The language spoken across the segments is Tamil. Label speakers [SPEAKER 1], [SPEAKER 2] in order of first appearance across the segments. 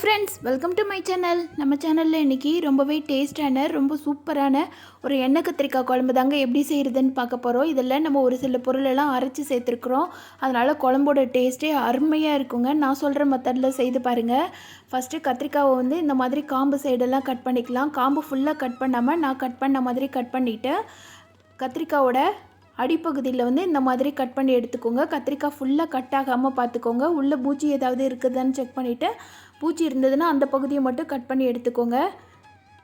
[SPEAKER 1] Friends welcome to my channel நம்ம சேனலில் இன்றைக்கி ரொம்பவே டேஸ்டான ரொம்ப சூப்பரான ஒரு எண்ணெய் கத்திரிக்காய் குழம்பு தாங்க எப்படி செய்கிறதுன்னு பார்க்க போகிறோம் இதில் நம்ம ஒரு சில பொருளெல்லாம் அரைச்சி சேர்த்துருக்குறோம். அதனால் குழம்போட டேஸ்ட்டே அருமையாக இருக்குங்க. நான் சொல்கிற மெத்தடில் செய்து பாருங்கள் ஃபஸ்ட்டு கத்திரிக்காவை வந்து இந்த மாதிரி காம்பு சைடெல்லாம் கட் பண்ணிக்கலாம். காம்பு ஃபுல்லாக கட் பண்ணாமல் நான் கட் பண்ண மாதிரி கட் பண்ணிவிட்டு கத்திரிக்காவோட அடிப்பகுதியில் வந்து இந்த மாதிரி கட் பண்ணி எடுத்துக்கோங்க. கத்திரிக்காய் ஃபுல்லாக கட் ஆகாமல் பார்த்துக்கோங்க. உள்ளே பூச்சி ஏதாவது இருக்குதான்னு செக் பண்ணிவிட்டு பூச்சி இருந்ததுன்னா அந்த பகுதியை மட்டும் கட் பண்ணி எடுத்துக்கோங்க.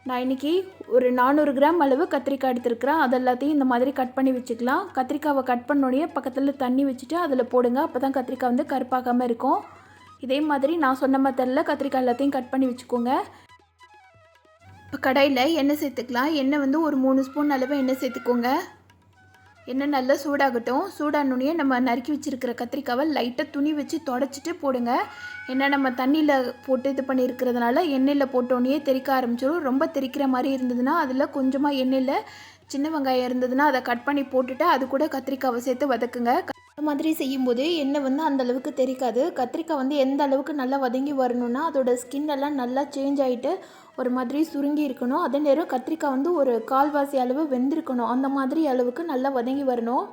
[SPEAKER 1] நான் இன்றைக்கி ஒரு நானூறு கிராம் அளவு கத்திரிக்காய் எடுத்துருக்குறேன். அது எல்லாத்தையும் இந்த மாதிரி கட் பண்ணி வச்சுக்கலாம். கத்திரிக்காவை கட் பண்ணோடனே பக்கத்தில் தண்ணி வச்சுட்டு அதில் போடுங்க. அப்போ தான் கத்திரிக்காய் வந்து கருப்பாகாமல் இருக்கும். இதே மாதிரி நான் சொன்ன மெத்தடில் கத்திரிக்காய் எல்லாத்தையும் கட் பண்ணி வச்சுக்கோங்க. இப்போ கடாயில் எண்ணெய் சேர்த்துக்கலாம். எண்ணெய் வந்து ஒரு மூணு ஸ்பூன் அளவு எண்ணெய் சேர்த்துக்கோங்க. எண்ணெய் நல்லா சூடாகட்டும். சூடானோடனே நம்ம நறுக்கி வச்சுருக்கிற கத்திரிக்காவை லைட்டாக துணி வச்சு தொடச்சிட்டு போடுங்க. ஏன்னா நம்ம தண்ணியில் போட்டு இது பண்ணியிருக்கிறதுனால எண்ணெயில் போட்டோன்னே தெறிக்க ஆரம்பிச்சிடும் ரொம்ப தெறிக்கிற மாதிரி இருந்ததுன்னா அதில் கொஞ்சமாக எண்ணெயில் சின்ன வெங்காயம் இருந்ததுன்னா அதை கட் பண்ணி போட்டுட்டு அது கூட கத்திரிக்காவை சேர்த்து வதக்குங்க. அந்த மாதிரி செய்யும்போது எண்ணெய் வந்து அந்த அளவுக்கு தெரிக்காது. கத்திரிக்காய் வந்து எந்த அளவுக்கு நல்லா வதங்கி வரணும்னா அதோட ஸ்கின் எல்லாம் நல்லா சேஞ்ச் ஆகிட்டு ஒரு மாதிரி சுருங்கி இருக்கணும். அதே நேரம் கத்திரிக்காய் வந்து ஒரு கால்வாசி அளவு வெந்திருக்கணும். அந்த மாதிரி அளவுக்கு நல்லா வதங்கி வரணும்.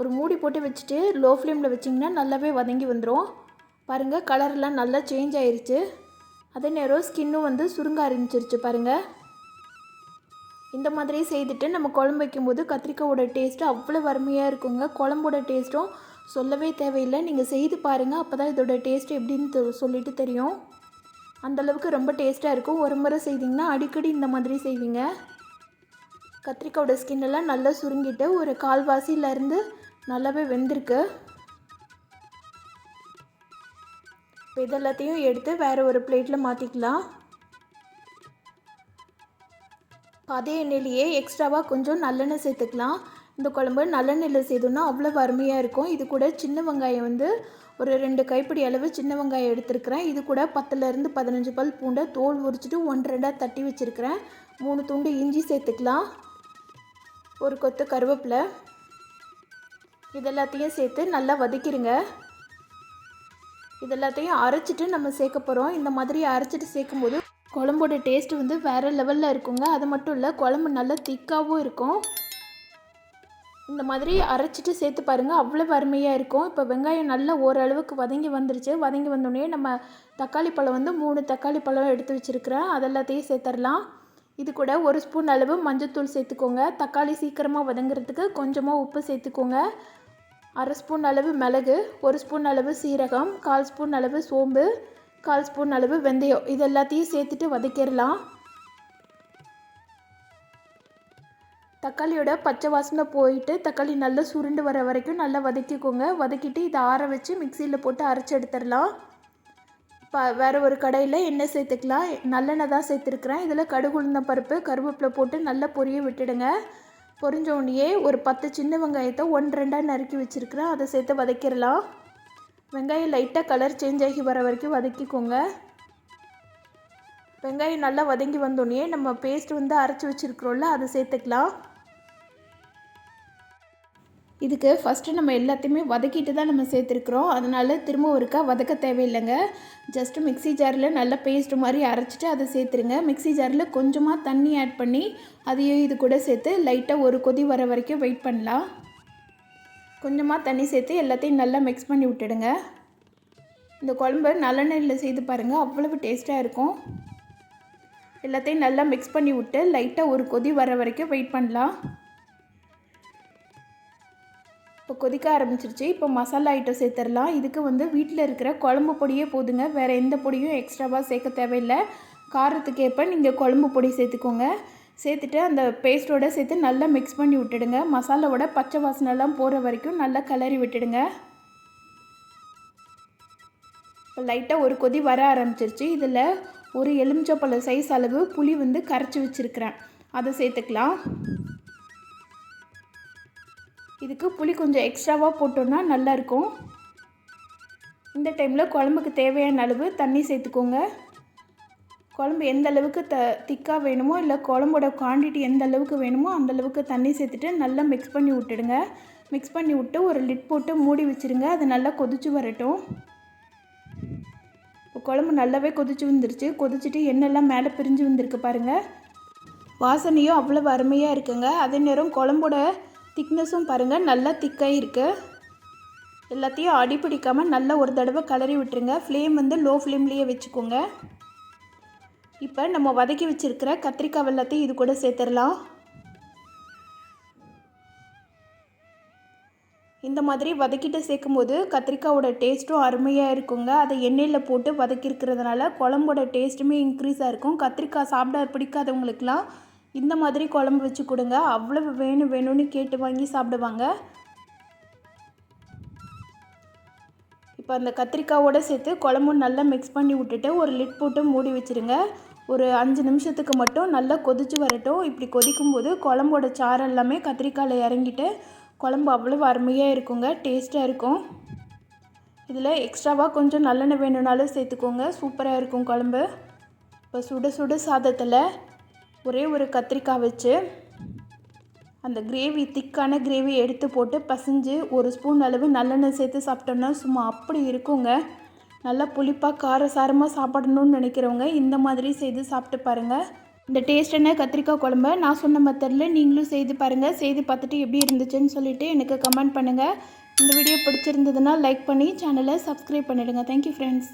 [SPEAKER 1] ஒரு மூடி போட்டு வச்சுட்டு லோ ஃப்ளேமில் வச்சிங்கன்னா நல்லாவே வதங்கி வந்துடும் பாருங்கள் கலர்லாம் நல்லா சேஞ்ச் ஆயிருச்சு. அதே நேரம் ஸ்கின்னும் வந்து சுருங்க ஆரம்பிச்சிருச்சு பாருங்கள் இந்த மாதிரி செய்துட்டு நம்ம குழம்பு வைக்கும்போது கத்திரிக்காயோட டேஸ்ட்டு அவ்வளோ வறுமையாக இருக்குங்க. குழம்போட டேஸ்ட்டும் சொல்லவே தேவையில்லை. நீங்கள் செய்து பாருங்கள் அப்போ தான் இதோட டேஸ்ட் எப்படின்னு சொல்லிட்டு தெரியும். அந்தளவுக்கு ரொம்ப டேஸ்ட்டாக இருக்கும். ஒரு முறை செய்தீங்கன்னா அடிக்கடி இந்த மாதிரி செய்வீங்க. கத்திரிக்காயோட ஸ்கின்னெல்லாம் நல்லா சுருங்கிட்டு ஒரு கால்வாசியிலேருந்து நல்லாவே வெந்திருக்கு. இப்போ இதெல்லாத்தையும் எடுத்து வேறு ஒரு பிளேட்டில் மாற்றிக்கலாம் அதே எண்ணெயிலேயே எக்ஸ்ட்ராவாக கொஞ்சம் நல்லெண்ணெய் சேர்த்துக்கலாம். இந்த குழம்பு நல்லெண்ணெயில் செய்தோம்னா அவ்வளோ அருமையாக இருக்கும். இது கூட சின்ன வெங்காயம் வந்து ஒரு ரெண்டு கைப்பிடி அளவு சின்ன வெங்காயம் எடுத்துருக்கிறேன். இது கூட பத்துலேருந்து பதினஞ்சு பல் பூண்டை தோல் உரிச்சிட்டு ஒன்று ரெண்டாக தட்டி வச்சுருக்கிறேன். மூணு துண்டு இஞ்சி சேர்த்துக்கலாம். ஒரு கொத்து கருவேப்பிலை. இதெல்லாத்தையும் சேர்த்து நல்லா வதக்கிடுங்க இதெல்லாத்தையும் அரைச்சிட்டு நம்ம சேர்க்க போகிறோம் இந்த மாதிரி அரைச்சிட்டு சேர்க்கும்போது குழம்போட டேஸ்ட் வந்து வேறு லெவலில் இருக்குங்க. அது மட்டும் இல்லை குழம்பு நல்லா திக்காகவும் இருக்கும். இந்த மாதிரி அரைச்சிட்டு சேர்த்து பாருங்கள் அவ்வளோ அருமையாக இருக்கும். இப்போ வெங்காயம் நல்லா ஓரளவுக்கு வதங்கி வந்துருச்சு. வதங்கி வந்தோடனே நம்ம தக்காளி பழம் வந்து மூணு தக்காளி பழம் எடுத்து வச்சுருக்கிறேன். அதெல்லாத்தையும் சேர்த்துடலாம் இது கூட ஒரு ஸ்பூன் அளவு மஞ்சள்தூள் சேர்த்துக்கோங்க. தக்காளி சீக்கிரமாக வதங்குறதுக்கு கொஞ்சமாக உப்பு சேர்த்துக்கோங்க. அரை ஸ்பூன் அளவு மிளகு ஒரு ஸ்பூன் அளவு சீரகம் கால் ஸ்பூன் அளவு சோம்பு கால் ஸ்பூன் அளவு வெந்தயம். இது எல்லாத்தையும் சேர்த்துட்டு வதக்கிடலாம் தக்காளியோட பச்சை வாசனை போயிட்டு தக்காளி நல்லா சுருண்டு வர வரைக்கும் நல்லா வதக்கிக்கோங்க. வதக்கிட்டு இதை ஆற வச்சு மிக்சியில் போட்டு அரைச்சி எடுத்துடலாம். இப்போ வேறு ஒரு கடையில் எண்ணெய் சேர்த்துக்கலாம். நல்லெண்ணெய் தான் சேர்த்துருக்குறேன். இதில் கடுகு உளுந்தம் பருப்பு கருவேப்பிலை போட்டு நல்லா பொரிய விட்டுடுங்க. பொரிஞ்ச உடனேயே ஒரு பத்து சின்ன வெங்காயத்தை ஒன்று ரெண்டாக நறுக்கி வச்சுருக்கிறேன். அதை சேர்த்து வதக்கிடலாம். வெங்காயம் லைட்டாக கலர் சேஞ்ச் ஆகி வர வரைக்கும் வதக்கிக்கோங்க. வெங்காயம் நல்லா வதங்கி வந்தோடனே நம்ம பேஸ்ட் வந்து அரைச்சி வச்சுருக்குறோம்ல அதை சேர்த்துக்கலாம். இதுக்கு ஃபஸ்ட்டு நம்ம எல்லாத்தையுமே வதக்கிட்டு தான் நம்ம சேர்த்துருக்குறோம். அதனால திரும்ப ஒருக்கா வதக்க தேவையில்லைங்க. ஜஸ்ட்டு மிக்ஸி ஜாரில் நல்லா பேஸ்ட் மாதிரி அரைச்சிட்டு அதை சேர்த்துருங்க. மிக்ஸி ஜாரில் கொஞ்சமாக தண்ணி ஆட் பண்ணி அதையும் இது கூட சேர்த்து லைட்டாக ஒரு கொதி வர வரைக்கும் வெயிட் பண்ணலாம். கொஞ்சமாக தண்ணி சேர்த்து எல்லாத்தையும் நல்லா மிக்ஸ் பண்ணி விட்டுடுங்க. இந்த குழம்பு நல்லெண்ணெயில் செய்து பாருங்கள் அவ்வளவு டேஸ்ட்டாக இருக்கும். எல்லாத்தையும் நல்லா மிக்ஸ் பண்ணி விட்டு லைட்டாக ஒரு கொதி வர வரைக்கும் வெயிட் பண்ணலாம். கொதிக்க ஆரம்பிச்சிருச்சு. இப்போ மசாலா ஐட்டம் சேர்த்துடலாம். இதுக்கு வந்து வீட்டில் இருக்கிற குழம்பு பொடியே போதுங்க. வேறு எந்த பொடியும் எக்ஸ்ட்ராவாக சேர்க்க தேவையில்லை. காரத்துக்கு ஏற்ப நீங்கள் குழம்பு பொடி சேர்த்துக்கோங்க. சேர்த்துட்டு அந்த பேஸ்ட்டோடு சேர்த்து நல்லா மிக்ஸ் பண்ணி விட்டுடுங்க. மசாலாவோட பச்சை வாசனைலாம் போகிற வரைக்கும் நல்லா கிளறி விட்டுடுங்க. இப்போ லைட்டாக ஒரு கொதி வர ஆரம்பிச்சிருச்சு. இதில் ஒரு எலுமிச்சப்பழம் சைஸ் அளவு புளி வந்து கரைச்சி வச்சுருக்கிறேன். அதை சேர்த்துக்கலாம். இதுக்கு புளி கொஞ்சம் எக்ஸ்ட்ராவாக போட்டோன்னா நல்லாயிருக்கும். இந்த டைமில் குழம்புக்கு தேவையான அளவு தண்ணி சேர்த்துக்கோங்க. குழம்பு எந்த அளவுக்கு த திக்காக வேணுமோ இல்லை குழம்போட குவான்டிட்டி எந்த அளவுக்கு வேணுமோ அந்த அளவுக்கு தண்ணி சேர்த்துட்டு நல்லா மிக்ஸ் பண்ணி விட்டுடுங்க. மிக்ஸ் பண்ணி விட்டு ஒரு லிட் போட்டு மூடி வச்சுருங்க. அது நல்லா கொதிச்சு வரட்டும். இப்போ குழம்பு நல்லாவே கொதிச்சு வந்துருச்சு. கொதிச்சுட்டு எண்ணெய்லாம் மேலே பிரிஞ்சு வந்திருக்கு பாருங்கள் வாசனையும் அவ்வளோ அருமையாக இருக்குங்க. அதே நேரம் குழம்போட திக்னஸும் பாருங்கள் நல்லா திக்காக இருக்குது எல்லாத்தையும் அடி பிடிக்காமல் நல்லா ஒரு தடவை கலரி விட்டுருங்க. ஃப்ளேம் வந்து லோ ஃப்ளேம்லேயே வச்சுக்கோங்க. இப்போ நம்ம வதக்கி வச்சுருக்கிற கத்திரிக்காய் வெள்ளத்தையும் இது கூட சேர்த்துடலாம். இந்த மாதிரி வதக்கிட்டு சேர்க்கும்போது கத்திரிக்காயோட டேஸ்ட்டும் அருமையாக இருக்குங்க. அதை எண்ணெயில் போட்டு வதக்கியிருக்கிறதுனால குழம்போட டேஸ்ட்டுமே இன்க்ரீஸாக இருக்கும். கத்திரிக்காய் சாப்பிட பிடிக்காதவங்களுக்குலாம் இந்த மாதிரி குழம்பு வச்சு கொடுங்க. அவ்வளவு வேணும் வேணும்னு கேட்டு வாங்கி சாப்பிடுவாங்க. இப்போ அந்த கத்திரிக்காவோட சேர்த்து குழம்பும் நல்லா மிக்ஸ் பண்ணி விட்டுட்டு ஒரு லிட் போட்டு மூடி வச்சுருங்க. ஒரு அஞ்சு நிமிஷத்துக்கு மட்டும் நல்லா கொதிச்சு வரட்டும். இப்படி கொதிக்கும் போது குழம்போட சாறு எல்லாமே கத்திரிக்காயில் இறங்கிட்டு குழம்பு அவ்வளோ அருமையாக இருக்குங்க டேஸ்ட்டாக இருக்கும். இதில் எக்ஸ்ட்ராவாக கொஞ்சம் நல்லெண்ணெய் வேணும்னாலும் சேர்த்துக்கோங்க. சூப்பராக இருக்கும் குழம்பு. இப்போ சுட சுட சாதத்தில் ஒரே ஒரு கத்திரிக்காய் வச்சு அந்த கிரேவி திக்கான கிரேவி எடுத்து போட்டு பசைஞ்சு ஒரு ஸ்பூன் அளவு நல்லெண்ணெய் சேர்த்து சாப்பிட்டோன்னா சும்மா அப்படி இருக்குங்க. நல்லா புளிப்பாக காரசாரமாக சாப்பிடணும்னு நினைக்கிறவங்க இந்த மாதிரி செய்து சாப்பிட்டு பாருங்கள் இந்த டேஸ்டான கத்திரிக்காய் குழம்ப. நான் சொன்ன மெத்தடில் நீங்களும் செய்து பாருங்கள் செய்து பார்த்துட்டு எப்படி இருந்துச்சுன்னு சொல்லிவிட்டு எனக்கு கமெண்ட் பண்ணுங்கள் இந்த வீடியோ பிடிச்சிருந்ததுன்னா லைக் பண்ணி சேனலை சப்ஸ்கிரைப் பண்ணிவிடுங்க தேங்க்யூ ஃப்ரெண்ட்ஸ்